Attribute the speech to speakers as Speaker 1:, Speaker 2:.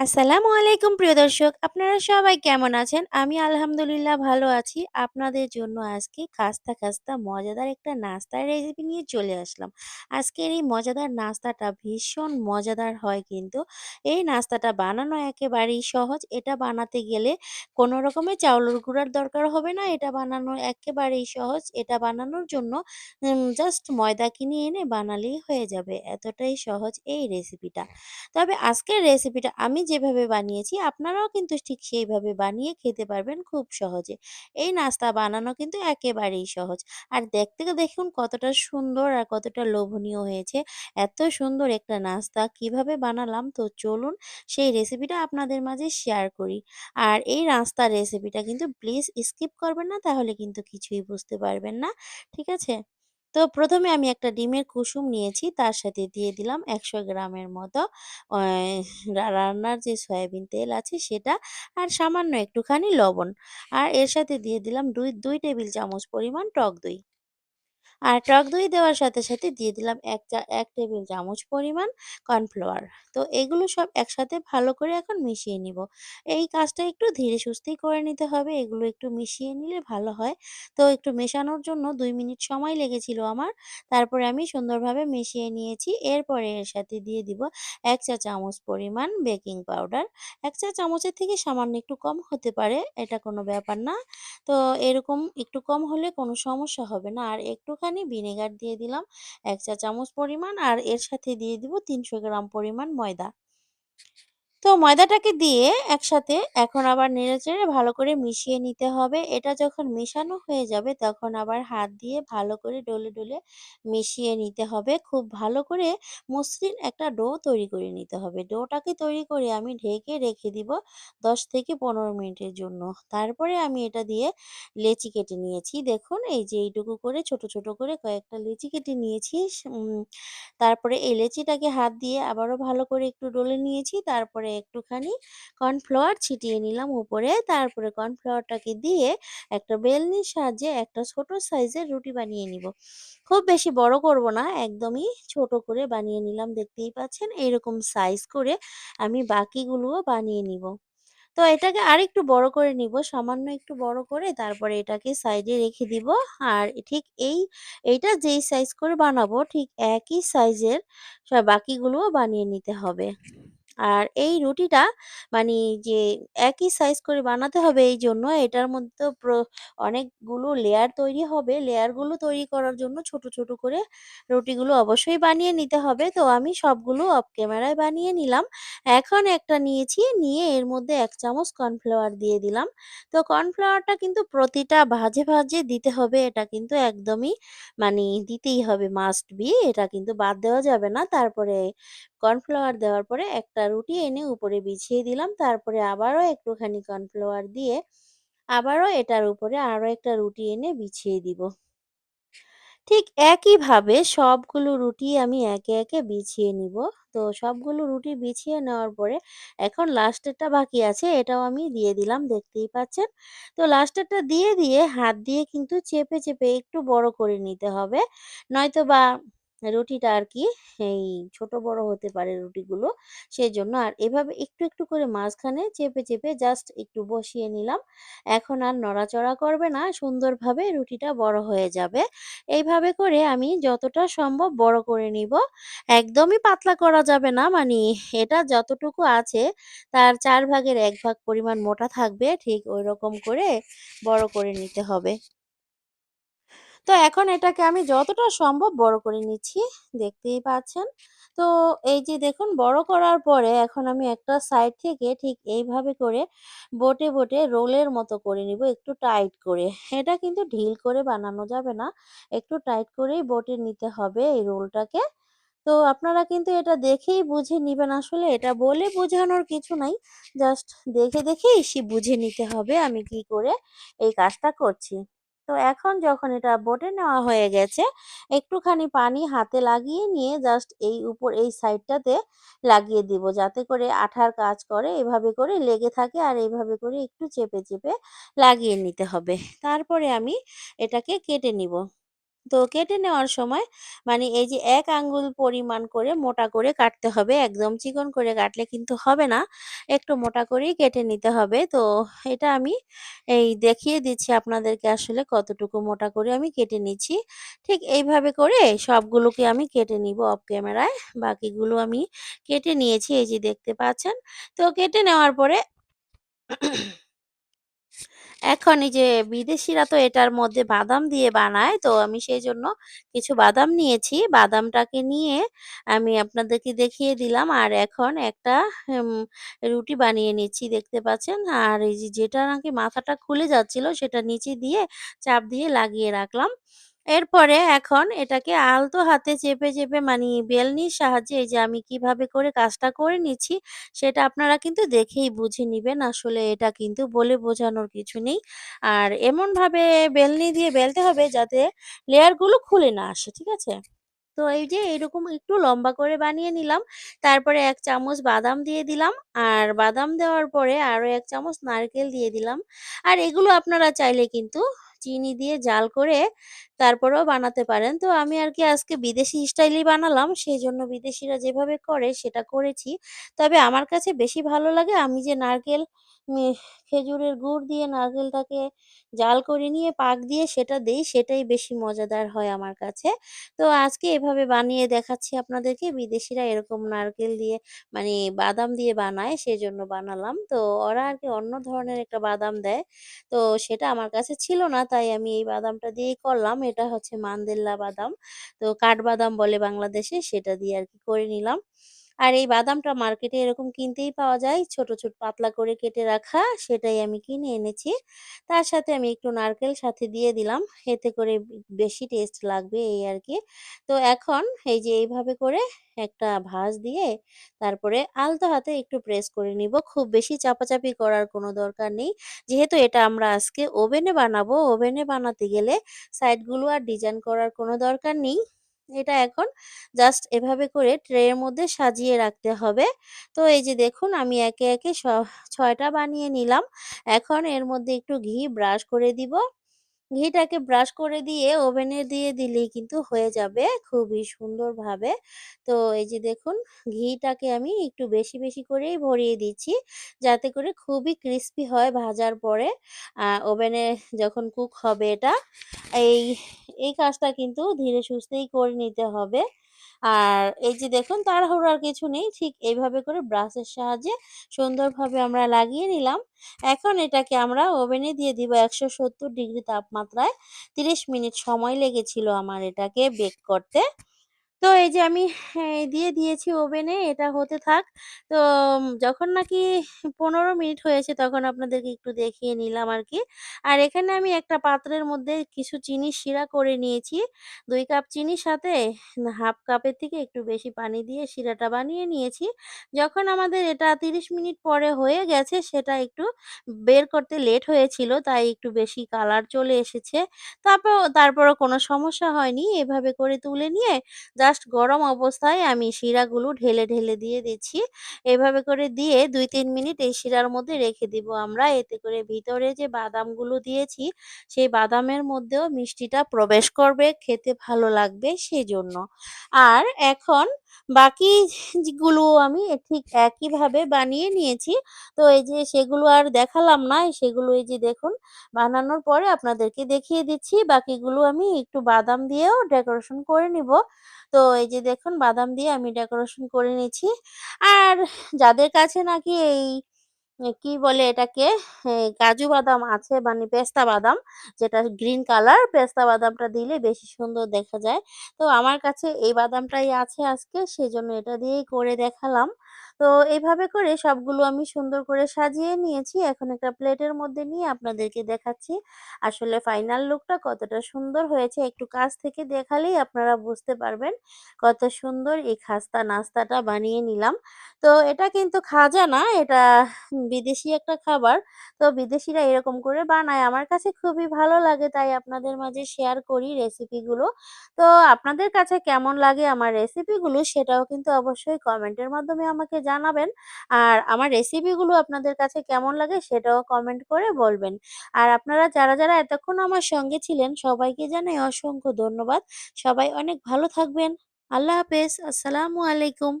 Speaker 1: আসসালামু আলাইকুম প্রিয় দর্শক। আপনারা সবাই কেমন আছেন? আমি আলহামদুলিল্লাহ ভালো আছি। আপনাদের জন্য আজকে খাস্তা, খাস্তা মজাদার একটা নাস্তার রেসিপি নিয়ে চলে আসলাম। আজকের এই মজাদার নাস্তাটা ভীষণ মজাদার হয় কিন্তু। এই নাস্তাটা বানানো একেবারেই সহজ। এটা বানাতে গেলে কোনো রকমের চাউলের গুঁড়ার দরকার হবে না। এটা বানানো একেবারেই সহজ। এটা বানানোর জন্য জাস্ট ময়দা কিনে এনে বানালেই হয়ে যাবে। এতটাই সহজ এই রেসিপিটা। তবে আজকের রেসিপিটা আমি যেভাবে বানিয়েছি, আপনারাও কিন্তু ঠিক সেইভাবে বানিয়ে খেতে পারবেন খুব সহজে। এই নাস্তা বানানো কিন্তু একেবারেই সহজ। আর দেখতে দেখুন কতটা সুন্দর আর কতটা লোভনীয় হয়েছে। এত সুন্দর একটা নাস্তা কীভাবে বানালাম তো চলুন সেই রেসিপিটা আপনাদের মাঝে শেয়ার করি। আর এই নাস্তার রেসিপিটা কিন্তু প্লিজ স্কিপ করবেন না, তাহলে কিন্তু কিছুই বুঝতে পারবেন না। ঠিক আছে? তো প্রথমে আমি একটা ডিমের কুসুম নিয়েছি। তার সাথে দিয়ে দিলাম ১০০ গ্রামের মতো রান্নার যে সয়াবিন তেল আছে সেটা আর সামান্য একটুখানি লবণ। আর এর সাথে দিয়ে দিলাম দুই দুই টেবিল চামচ পরিমাণ টক দই। আর টক দই দেওয়ার সাথে, সাথে দিয়ে দিলাম এক চা এক টেবিল চামচ পরিমাণ কর্নফ্লাওয়ার। তো এগুলো সব একসাথে ভালো করে এখন মিশিয়ে নিব। এই কাজটা একটু ধীরে সুস্থেই করে নিতে হবে। এগুলো একটু মিশিয়ে নিলে ভালো হয়। তো একটু মেশানোর জন্য দুই মিনিট সময় লেগেছিল আমার। তারপরে আমি সুন্দরভাবে মিশিয়ে নিয়েছি। এরপরে এর সাথে দিয়ে দিব এক চা চামচ পরিমাণ বেকিং পাউডার। এক চা চামচের থেকে সামান্য একটু কম হতে পারে। এটা কোনো ব্যাপার না। তো এরকম একটু কম হলে কোনো সমস্যা হবে না। আর একটুখানি ভিনেগার দিয়ে দিলাম, এক চা চামচ পরিমাণ, আর এর সাথে দিয়ে দিব ৩০০ গ্রাম পরিমাণ ময়দা। তো ময়দাটাকে দিয়ে একসাথে এখন আবার নেড়েচেড়ে ভালো করে মিশিয়ে নিতে হবে। এটা যখন মেশানো হয়ে যাবে তখন আবার হাত দিয়ে ভালো করে ডলে, ডলে মিশিয়ে নিতে হবে। খুব ভালো করে মসৃণ একটা ডো তৈরি করে নিতে হবে। ডোটাকে তৈরি করে আমি ঢেকে রেখে দিব ১০ থেকে ১৫ মিনিটের জন্য। তারপরে আমি এটা দিয়ে লেচি কেটে নিয়েছি। দেখুন এই যে এইটুকু করে ছোট, ছোট করে কয়েকটা লেচি কেটে নিয়েছি। তারপরে এই লেচিটাকে হাত দিয়ে আবারও ভালো করে একটু ডলে নিয়েছি। তারপরে একটুখানি কর্নফ্লাওয়ার ছিটিয়ে নিলাম উপরে। তারপরে কর্নফ্লাওয়ারটাকে দিয়ে একটা বেলনির সাহায্যে একটা ছোট সাইজের রুটি বানিয়ে নিব। খুব বেশি বড় করব না, একদমই ছোট করে বানিয়ে নিলাম দেখতেই পাচ্ছেন। এরকম সাইজ করে আমি বাকিগুলোও বানিয়ে নিব। তো এটাকে আরেকটু বড় করে নিব। সামান্য একটু বড় করে তারপরে এটাকে সাইডে রেখে দিব। আর ঠিক এই এইটা যেই সাইজ করে বানাবো ঠিক একই সাইজের বাকিগুলোও বানিয়ে নিতে হবে। আর এই রুটিটা মানে যে একই সাইজ করে বানাতে হবে এই জন্য এটার মধ্যে অনেকগুলো লেয়ার তৈরি হবে। লেয়ারগুলো তৈরি করার জন্য ছোট, ছোট করে রুটিগুলো অবশ্যই বানিয়ে নিতে হবে। তো আমি সবগুলো অফ ক্যামেরায় বানিয়ে নিলাম। এখন একটা নিয়েছি, নিয়ে এর মধ্যে এক চামচ কর্নফ্লাওয়ার দিয়ে দিলাম। তো কর্নফ্লাওয়ারটা কিন্তু প্রতিটা ভাজে ভাজে দিতে হবে। এটা কিন্তু একদমই মানে দিতেই হবে মাস্ট বি। এটা কিন্তু বাদ দেওয়া যাবে না। তারপরে কর্নফ্লাওয়ার দেওয়ার পরে একটা রুটি এনে উপরে বিছিয়ে দিলাম। তারপরে আবারও একটুখানি কর্নফ্লাওয়ার দিয়ে আবারও এটার উপরে আরও একটা রুটি এনে বিছিয়ে দিব। ঠিক একইভাবে সবগুলো রুটি আমি একে, একে বিছিয়ে নিব। তো সবগুলো রুটি বিছিয়ে নেওয়ার পরে এখন লাস্টেরটা বাকি আছে এটাও আমি দিয়ে দিলাম দেখতেই পাচ্ছেন। তো লাস্টেরটা দিয়ে, দিয়ে হাত দিয়ে কিন্তু চেপে, চেপে একটু বড় করে নিতে হবে। নয়তোবা রুটিটা আর কি এই ছোট বড় হতে পারে রুটিগুলো। সেই জন্য আর এভাবে একটু, একটু করে মাঝখানে চেপে, চেপে জাস্ট একটু বসিয়ে নিলাম। এখন আর নড়াচড়া করবে না সুন্দরভাবে রুটিটা বড় হয়ে যাবে। এইভাবে করে আমি যতটা সম্ভব বড় করে নিব। একদমই পাতলা করা যাবে না মানে এটা যতটুকু আছে তার চার ভাগের ১ ভাগ পরিমাণ মোটা থাকবে ঠিক ওই রকম করে বড় করে নিতে হবে। তো এখন এটাকে আমি যতটা সম্ভব বড় করে নিচ্ছি দেখতেই পাচ্ছেন। তো এই যে দেখুন বড় করার পরে এখন আমি একটা সাইড থেকে ঠিক এইভাবে করে বোটে বোটে রোলের মতো করে নিব একটু টাইট করে। এটা কিন্তু ঢিল করে বানানো যাবে না। একটু টাইট করেই বোটে নিতে হবে এই রোলটাকে। তো আপনারা কিন্তু এটা দেখেই বুঝে নিবেন আসলে এটা বলে বোঝানোর কিছু নাই। জাস্ট দেখে, দেখেই সে বুঝে নিতে হবে আমি কি করে এই কাজটা করছি। তো এখন যখন এটা বটে নেওয়া হয়ে গেছে, একটুখানি পানি হাতে লাগিয়ে নিয়ে জাস্ট এই উপর এই সাইডটাতে লাগিয়ে দিব। যাতে করে আঠার কাজ করে এভাবে করে লেগে থাকে আর এইভাবে করে একটু চেপে, চেপে লাগিয়ে নিতে হবে। তারপরে আমি এটাকে কেটে নিব। তো কেটে নেওয়ার সময় মানে এই যে এক আঙ্গুল পরিমাণ করে মোটা করে কাটতে হবে। একদম চিকন করে কাটলে কিন্তু হবে না। একটু মোটা করেই কেটে নিতে হবে। তো এটা আমি এই দেখিয়ে দিচ্ছি আপনাদেরকে আসলে কতটুকু মোটা করে আমি কেটে নিচ্ছি। ঠিক এইভাবে করে সবগুলোকে আমি কেটে নিব অফ ক্যামেরায়। বাকিগুলো আমি কেটে নিয়েছি, এই যে দেখতে পাচ্ছেন। তো কেটে নেওয়ার পরে এখন এই যে বিদেশিরা তো এটার মধ্যে বাদাম দিয়ে বানায়। তো আমি সেই জন্য কিছু বাদাম নিয়েছি। বাদামটাকে নিয়ে আমি আপনাদেরকে দেখিয়ে দিলাম। আর এখন একটা রুটি বানিয়ে নিচ্ছি, দেখতে পাচ্ছেন। আর এই যেটা নাকি মাথাটা খুলে যাচ্ছিল, সেটা নিচে দিয়ে চাপ দিয়ে লাগিয়ে রাখলাম। এরপরে এখন এটাকে আলতো হাতে চেপে, চেপে মানি বেলনির সাহায্যে এই যে আমি কীভাবে করে কাজটা করে নিচ্ছি সেটা আপনারা কিন্তু দেখেই বুঝে নিবেন। আসলে এটা কিন্তু বলে বোঝানোর কিছু নেই। আর এমনভাবে বেলনি দিয়ে বেলতে হবে যাতে লেয়ারগুলো খুলে না আসে। ঠিক আছে? তো এই যে এরকম একটু লম্বা করে বানিয়ে নিলাম। তারপরে এক চামচ বাদাম দিয়ে দিলাম। আর বাদাম দেওয়ার পরে আরও এক চামচ নারকেল দিয়ে দিলাম। আর এগুলো আপনারা চাইলে কিন্তু চিনি দিয়ে জাল করে তারপরেও বানাতে পারেন। তো আমি আর কি আজকে বিদেশি স্টাইলেই বানালাম। সেই জন্য বিদেশিরা যেভাবে করে সেটা করেছি। তবে আমার কাছে বেশি ভালো লাগে আমি যে নারকেল খেজুরের গুড় দিয়ে নারকেলটাকে জাল করে নিয়ে পাক দিয়ে সেটা দেই, সেটাই বেশি মজাদার হয় আমার কাছে। তো আজকে এভাবে বানিয়ে দেখাচ্ছি আপনাদেরকে। বিদেশিরা এরকম নারকেল দিয়ে মানে বাদাম দিয়ে বানায়, সেজন্য বানালাম। তো ওরা আর কি অন্য ধরনের একটা বাদাম দেয়। তো সেটা আমার কাছে ছিল না তাই আমি এই বাদামটা দিয়েই করলাম। এটা হচ্ছে মান্দেল্লা বাদাম। তো কাঠবাদাম বলে বাংলাদেশে সেটা দিয়ে আর কি করে নিলাম। আর এই বাদামটা মার্কেটে এরকম কিনতেই পাওয়া যায়। ছোট, ছোট পাতলা করে কেটে রাখা সেটাই আমি কিনে এনেছি। তার সাথে আমি একটু নারকেল সাথে দিয়ে দিলাম। এতে করে বেশি টেস্ট লাগবে এই আর কি তো এখন এই যে এইভাবে করে একটা ভাঁজ দিয়ে তারপরে আলতো হাতে একটু প্রেস করে নিব। খুব বেশি চাপাচাপি করার কোনো দরকার নেই। যেহেতু এটা আমরা আজকে ওভেনে বানাবো, ওভেনে বানাতে গেলে সাইডগুলো আর ডিজাইন করার কোনো দরকার নেই। এটা এখন জাস্ট এভাবে করে ট্রের মধ্যে সাজিয়ে রাখতে হবে। তো এই যে দেখুন আমি একে, একে ছয়টা ৬ বানিয়ে নিলাম। এখন এর মধ্যে একটু ঘি ব্রাশ করে দিব। ঘিটাকে ব্রাশ করে দিয়ে ওভেনে দিয়ে দিলেই কিন্তু হয়ে যাবে খুবই সুন্দরভাবে। তো এই যে দেখুন ঘিটাকে আমি একটু বেশি, বেশি করেই ভরিয়ে দিচ্ছি। যাতে করে খুবই ক্রিস্পি হয় ভাজার পরে। ওভেনে যখন কুক হবে এটা। এই, এই কাজটা কিন্তু ধীরে সুস্থেই করে নিতে হবে। আর এই যে দেখুন তাড়াহুড়ার কিছু নেই। ঠিক এইভাবে করে ব্রাশের সাহায্যে সুন্দরভাবে আমরা লাগিয়ে নিলাম। এখন এটাকে আমরা ওভেনে দিয়ে দিব ১৭০ ডিগ্রি তাপমাত্রায়। ৩০ মিনিট সময় লেগেছিল আমার এটাকে বেক করতে। তো এই যে আমি হ্যাঁ, দিয়ে দিয়েছি ওভেনে এটা হতে থাক। তো যখন নাকি ১৫ মিনিট হয়েছে তখন আপনাদেরকে একটু দেখিয়ে নিলাম আর কি আর এখানে আমি একটা পাত্রের মধ্যে কিছু চিনি শিরা করে নিয়েছি। দুই কাপ চিনির সাথে ১/২ কাপের থেকে একটু বেশি পানি দিয়ে শিরাটা বানিয়ে নিয়েছি। যখন আমাদের এটা ৩০ মিনিট পরে হয়ে গেছে সেটা একটু বের করতে লেট হয়েছিল তাই একটু বেশি কালার চলে এসেছে। তারপর তারপরও কোনো সমস্যা হয়নি। এভাবে করে তুলে নিয়ে জাস্ট গরম অবস্থায় আমি শিরাগুলো ঢেলে, ঢেলে দিয়ে দিচ্ছি। এভাবে করে দিয়ে ২-৩ মিনিট এই শিরার মধ্যে রেখে দিব আমরা। এতে করে ভিতরে যে বাদামগুলো দিয়েছি সেই বাদামের মধ্যেও মিষ্টিটা প্রবেশ করবে, খেতে ভালো লাগবে সেজন্য। আর এখন বাকি যেগুলো আমি ঠিক একইভাবে বানিয়ে নিয়েছি। তো এই যে সেগুলো আর দেখালাম না। সেগুলো এই যে দেখুন, বানানোর পরে আপনাদেরকে দেখিয়ে দিচ্ছি। বাকিগুলো আমি একটু বাদাম দিয়েও ডেকোরেশন করে নিব। তো এই যে দেখুন, বাদাম দিয়ে আমি ডেকোরেশন করে নিয়েছি আর যাদের কাছে নাকি এই কি বলে এটাকে কাজু বাদাম আছে মানে পেস্তা বাদাম, যেটা গ্রিন কালার, পেস্তা বাদামটা দিলে বেশি সুন্দর দেখা যায়। তো আমার কাছে এই বাদামটাই আছে আজকে সেই জন্য এটা দিয়েই করে দেখালাম। তো এইভাবে করে সবগুলো আমি সুন্দর করে সাজিয়ে নিয়েছি। এখন একটা প্লেটের মধ্যে নিয়ে আপনাদেরকে দেখাচ্ছি। আসলে ফাইনাল লুকটা কতটা সুন্দর হয়েছে একটু কাছ থেকে দেখালেই আপনারা বুঝতে পারবেন। কত সুন্দর এই খাস্তা নাস্তাটা বানিয়ে নিলাম। তো এটা কিন্তু খাজা না, এটা বিদেশি একটা খাবার। তো বিদেশিরা এরকম করে বানায়। আমার কাছে খুবই ভালো লাগে তাই আপনাদের মাঝে শেয়ার করি রেসিপিগুলো। তো আপনাদের কাছে কেমন লাগে আমার রেসিপিগুলো সেটাও কিন্তু অবশ্যই কমেন্টের মাধ্যমে আমাকে জানাবেন। আর আমার রেসিপিগুলো আপনাদের কাছে কেমন লাগে সেটাও কমেন্ট করে বলবেন। আর আপনারা যারা, যারা এতক্ষণ আমার সঙ্গে ছিলেন সবাইকে জানাই অসংখ্য ধন্যবাদ। সবাই অনেক ভালো থাকবেন। আল্লাহ হাফেজ। আসসালামু আলাইকুম।